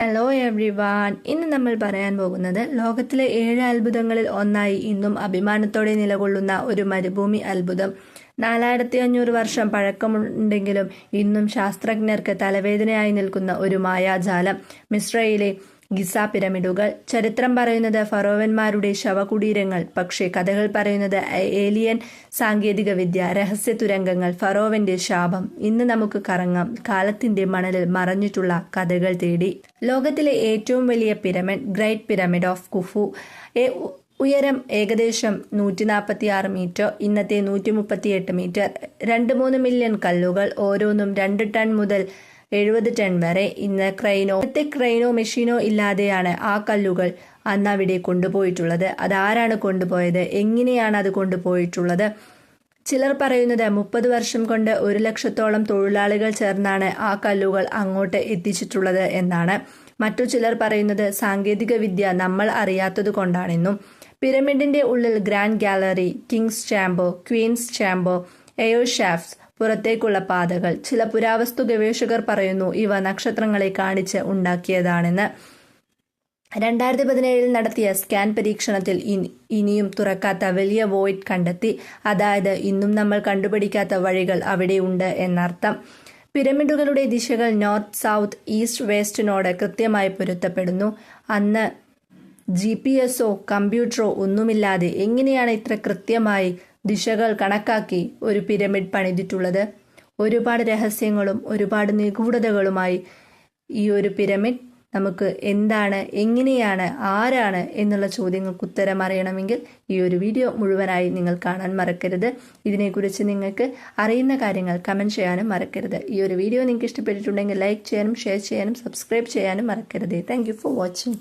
Hello every one ഇന്ന് നമ്മൾ പറയാൻ പോകുന്നത് ലോകത്തിലെ ഏഴ് അത്ഭുതങ്ങളിൽ ഒന്നായി ഇന്നും അഭിമാനത്തോടെ നിലകൊള്ളുന്ന ഒരു മരുഭൂമി അത്ഭുതം. നാലായിരത്തി അഞ്ഞൂറ് വർഷം പഴക്കമുണ്ടെങ്കിലും ഇന്നും ശാസ്ത്രജ്ഞർക്ക് തലവേദനയായി നിൽക്കുന്ന ഒരു മായാജാലം മിശ്രയിലെ ഗിസ പിരമിഡുകൾ. ചരിത്രം പറയുന്നത് ഫറോവന്മാരുടെ ശവകുടീരങ്ങൾ. പക്ഷേ കഥകൾ പറയുന്നത് ഏലിയൻ സാങ്കേതികവിദ്യ രഹസ്യ തുരങ്കങ്ങൾ ഫറോവന്റെ ശാപം. ഇന്ന് നമുക്ക് കറങ്ങാം. കാലത്തിന്റെ മണലിൽ മറഞ്ഞിട്ടുള്ള കഥകൾ തേടി. ലോകത്തിലെ ഏറ്റവും വലിയ pyramid great pyramid of Khufu. ഉയരം ഏകദേശം നൂറ്റി നാൽപ്പത്തി ആറ് മീറ്റർ ഇന്നത്തെ നൂറ്റി മുപ്പത്തിയെട്ട് മീറ്റർ. രണ്ട് മൂന്ന് മില്യൺ കല്ലുകൾ ഓരോന്നും രണ്ട് ടൺ മുതൽ എഴുപത് ടൺ വരെ. ഇന്ന് ക്രൈനോ ഇന്നത്തെ ക്രൈനോ മെഷീനോ ഇല്ലാതെയാണ് ആ കല്ലുകൾ അന്ന് അവിടെ കൊണ്ടുപോയിട്ടുള്ളത്. അതാരാണ് കൊണ്ടുപോയത്? എങ്ങനെയാണ് അത് കൊണ്ടുപോയിട്ടുള്ളത്? ചിലർ പറയുന്നത് മുപ്പത് വർഷം കൊണ്ട് ഒരു ലക്ഷത്തോളം തൊഴിലാളികൾ ചേർന്നാണ് ആ കല്ലുകൾ അങ്ങോട്ട് എത്തിച്ചിട്ടുള്ളത് എന്നാണ്. മറ്റു ചിലർ പറയുന്നത് സാങ്കേതിക വിദ്യ നമ്മൾ അറിയാത്തത് കൊണ്ടാണെന്നും. പിരമിഡിന്റെ ഉള്ളിൽ grand gallery kings chamber queens chamber air shafts പുറത്തേക്കുള്ള പാതകൾ. ചില പുരാവസ്തു ഗവേഷകർ പറയുന്നു ഇവ നക്ഷത്രങ്ങളെ കാണിച്ച് ഉണ്ടാക്കിയതാണെന്ന്. രണ്ടായിരത്തി പതിനേഴിൽ നടത്തിയ സ്കാൻ പരീക്ഷണത്തിൽ ഇനിയും തുറക്കാത്ത വലിയ വോയിഡ് കണ്ടെത്തി. അതായത് ഇന്നും നമ്മൾ കണ്ടുപിടിക്കാത്ത വഴികൾ അവിടെയുണ്ട് എന്നർത്ഥം. പിരമിഡുകളുടെ ദിശകൾ നോർത്ത് സൗത്ത് ഈസ്റ്റ് വെസ്റ്റിനോട് കൃത്യമായി പൊരുത്തപ്പെടുന്നു. അന്ന് ജി പി എസോ കമ്പ്യൂട്ടറോ ഒന്നുമില്ലാതെ എങ്ങനെയാണ് ഇത്ര കൃത്യമായി ദിശകൾ കണക്കാക്കി ഒരു പിരമിഡ് പണിതിട്ടുള്ളത്. ഒരുപാട് രഹസ്യങ്ങളും ഒരുപാട് നിഗൂഢതകളുമായി ഈ ഒരു പിരമിഡ് നമുക്ക് എന്താണ് എങ്ങനെയാണ് ആരാണ് എന്നുള്ള ചോദ്യങ്ങൾക്ക് ഉത്തരം അറിയണമെങ്കിൽ ഈ ഒരു വീഡിയോ മുഴുവനായി നിങ്ങൾ കാണാൻ മറക്കരുത്. ഇതിനെക്കുറിച്ച് നിങ്ങൾക്ക് അറിയുന്ന കാര്യങ്ങൾ കമന്റ് ചെയ്യാനും മറക്കരുത്. ഈ ഒരു വീഡിയോ നിങ്ങൾക്ക് ഇഷ്ടപ്പെട്ടിട്ടുണ്ടെങ്കിൽ ലൈക്ക് ചെയ്യാനും ഷെയർ ചെയ്യാനും സബ്സ്ക്രൈബ് ചെയ്യാനും മറക്കരുത്. Thank for watching